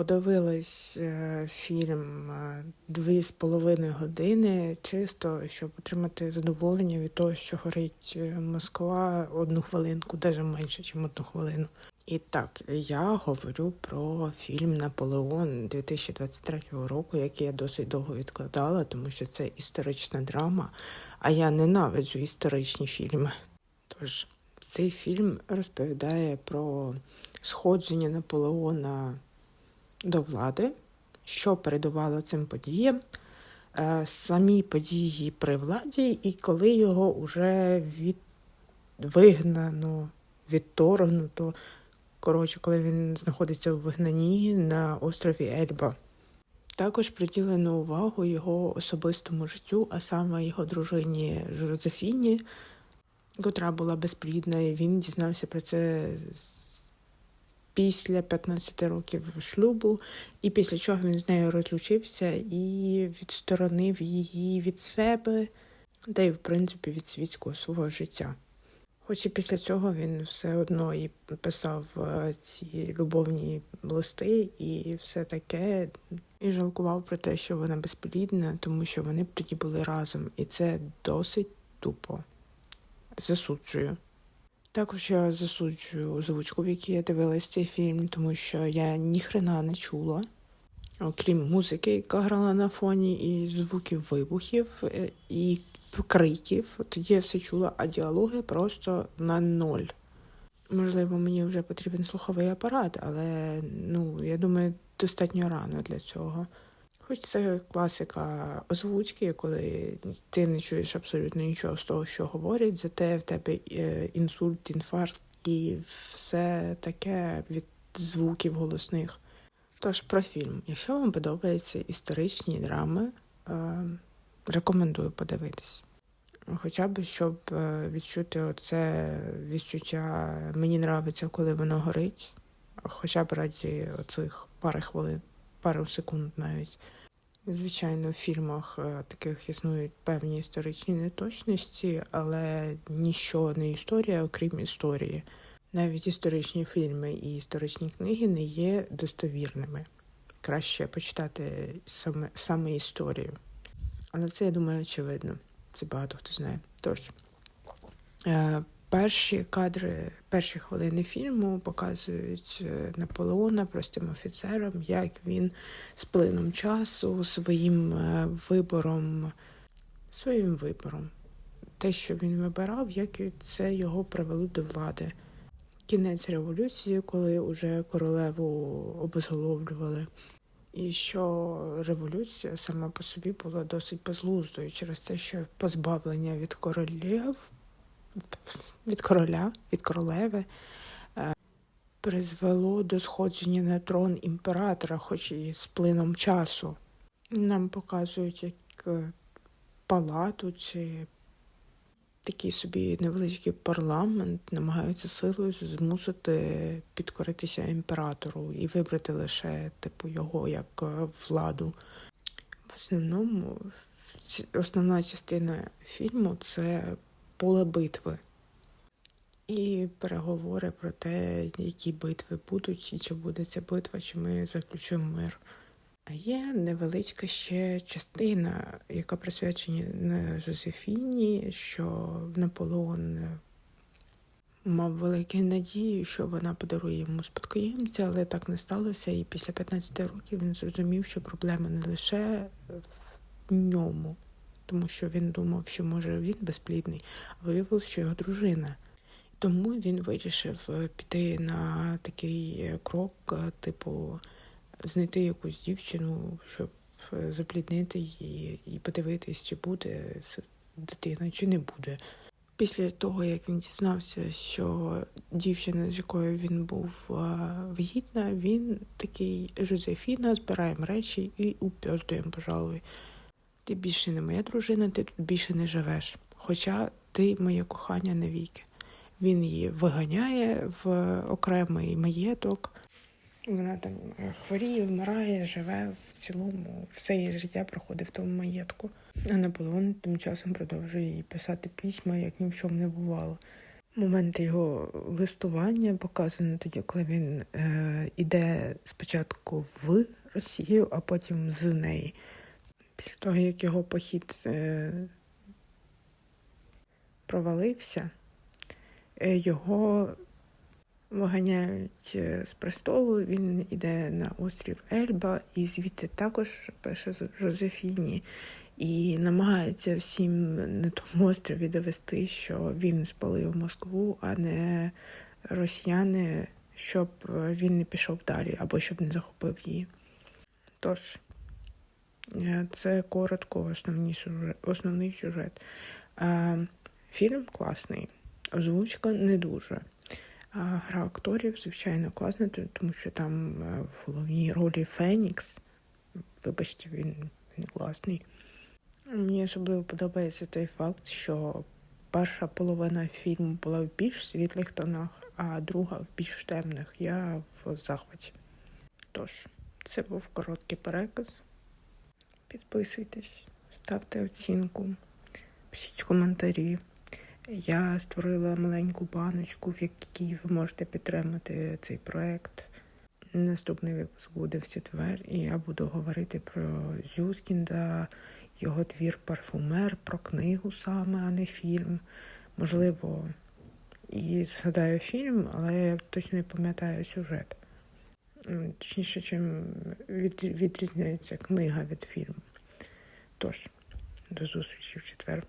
подивилась е, фільм е, дві з половиною години, чисто щоб отримати задоволення від того, що горить е, Москва одну хвилинку, навіть менше, ніж одну хвилину. І так, я говорю про фільм Наполеон 2023 року, який я досить довго відкладала, тому що це історична драма, а я ненавиджу історичні фільми. Тож цей фільм розповідає про сходження Наполеона до влади, що передувало цим подіям, е, самі події при владі, і коли його вже від... вигнано, відторгнуто. Коротше, коли він знаходиться у вигнанні на острові Ельба. Також приділено увагу його особистому життю, а саме його дружині Жозефіні, котра була безплідна, і він дізнався про це після 15 років шлюбу, і після чого він з нею розлучився і відсторонив її від себе, та й, в принципі, від світського свого життя. Хоч і після цього він все одно і писав е, ці любовні листи і все таке, і жалкував про те, що вона безплідна, тому що вони б тоді були разом, і це досить тупо. Засуджую. Також я засуджую озвучку, в якій я дивилась цей фільм, тому що я ніхрена не чула, окрім музики, яка грала на фоні, і звуків вибухів, е, і криків. Тоді я все чула, а діалоги просто на ноль. Можливо, мені вже потрібен слуховий апарат, але ну, я думаю, достатньо рано для цього. Хоч це класика озвучки, коли ти не чуєш абсолютно нічого з того, що говорять, зате в тебе е, інсульт, інфаркт і все таке від звуків голосних. Тож про фільм. Якщо вам подобаються історичні драми, е, рекомендую подивитись. Хоча б щоб е, відчути оце відчуття мені нравиться, коли воно горить, хоча б раді оцих пари хвилин, пару секунд навіть. Звичайно, в фільмах е, таких існують певні історичні неточності, але ніщо не історія, окрім історії. Навіть історичні фільми і історичні книги не є достовірними. Краще почитати саме, саме історію. Але це, я думаю, очевидно. Це багато хто знає. Тож, е, перші кадри, перші хвилини фільму показують е, Наполеона простим офіцером, як він з плином часу, своїм е, вибором, своїм вибором. Те, що він вибирав, як це його привело до влади. Кінець революції, коли вже королеву обезголовлювали. І що революція сама по собі була досить безглуздою через те, що позбавлення від королів, від короля, від королеви е, призвело до сходження на трон імператора, хоч і з плином часу. Нам показують як е, палату чи такий собі невеличкий парламент, намагаються силою змусити підкоритися імператору і вибрати лише типу його як е, владу. В основному основна частина фільму це поле битви. І переговори про те, які битви будуть, і чи буде ця битва, чи ми заключимо мир. А є невеличка ще частина, яка присвячена Жозефіні, що Наполеон мав великі надії, що вона подарує йому спадкоємця, але так не сталося. І після 15 років він зрозумів, що проблема не лише в ньому, тому що він думав, що може він безплідний, а виявилося, що його дружина. Тому він вирішив е, піти на такий е, крок, е, типу, знайти якусь дівчину, щоб запліднити її і подивитись, чи буде дитина, чи не буде. Після того, як він дізнався, що дівчина, з якою він був вагітна, він такий Жозефіна, збираємо речі і упьоздуємо, пожалуй. Ти більше не моя дружина, ти тут більше не живеш. Хоча ти моє кохання навіки. Він її виганяє в окремий маєток. Вона там е, хворіє, вмирає, живе в цілому, все її життя проходить в тому маєтку. А Наполеон тим часом продовжує їй писати письма, як ні в чому не бувало. Момент його листування показано тоді, коли він е, іде спочатку в Росію, а потім з неї. Після того, як його похід е, провалився, е, його виганяють е, з престолу, він іде на острів Ельба, і звідти також пише Жозефіні. І намагається всім на тому острові довести, що він спалив Москву, а не росіяни, щоб він не пішов далі або щоб не захопив її. Тож, це коротко основний сюжет. Основний сюжет. Е, Фільм класний, озвучка не дуже. Гра акторів, звичайно, класна, тому що там е, в головній ролі Фенікс. Вибачте, він, він класний. Мені особливо подобається той факт, що перша половина фільму була в більш світлих тонах, а друга в більш темних. Я в захваті. Тож, це був короткий переказ. Підписуйтесь, ставте оцінку, пишіть коментарі. Я створила маленьку баночку, в якій ви можете підтримати цей проект. Наступний випуск буде в четвер, і я буду говорити про Зюскінда, його твір Парфумер, про книгу саме, а не фільм. Можливо, і згадаю фільм, але я точно не пам'ятаю сюжет. Точніше, чим від, відрізняється книга від фільму. Тож, до зустрічі в четвер.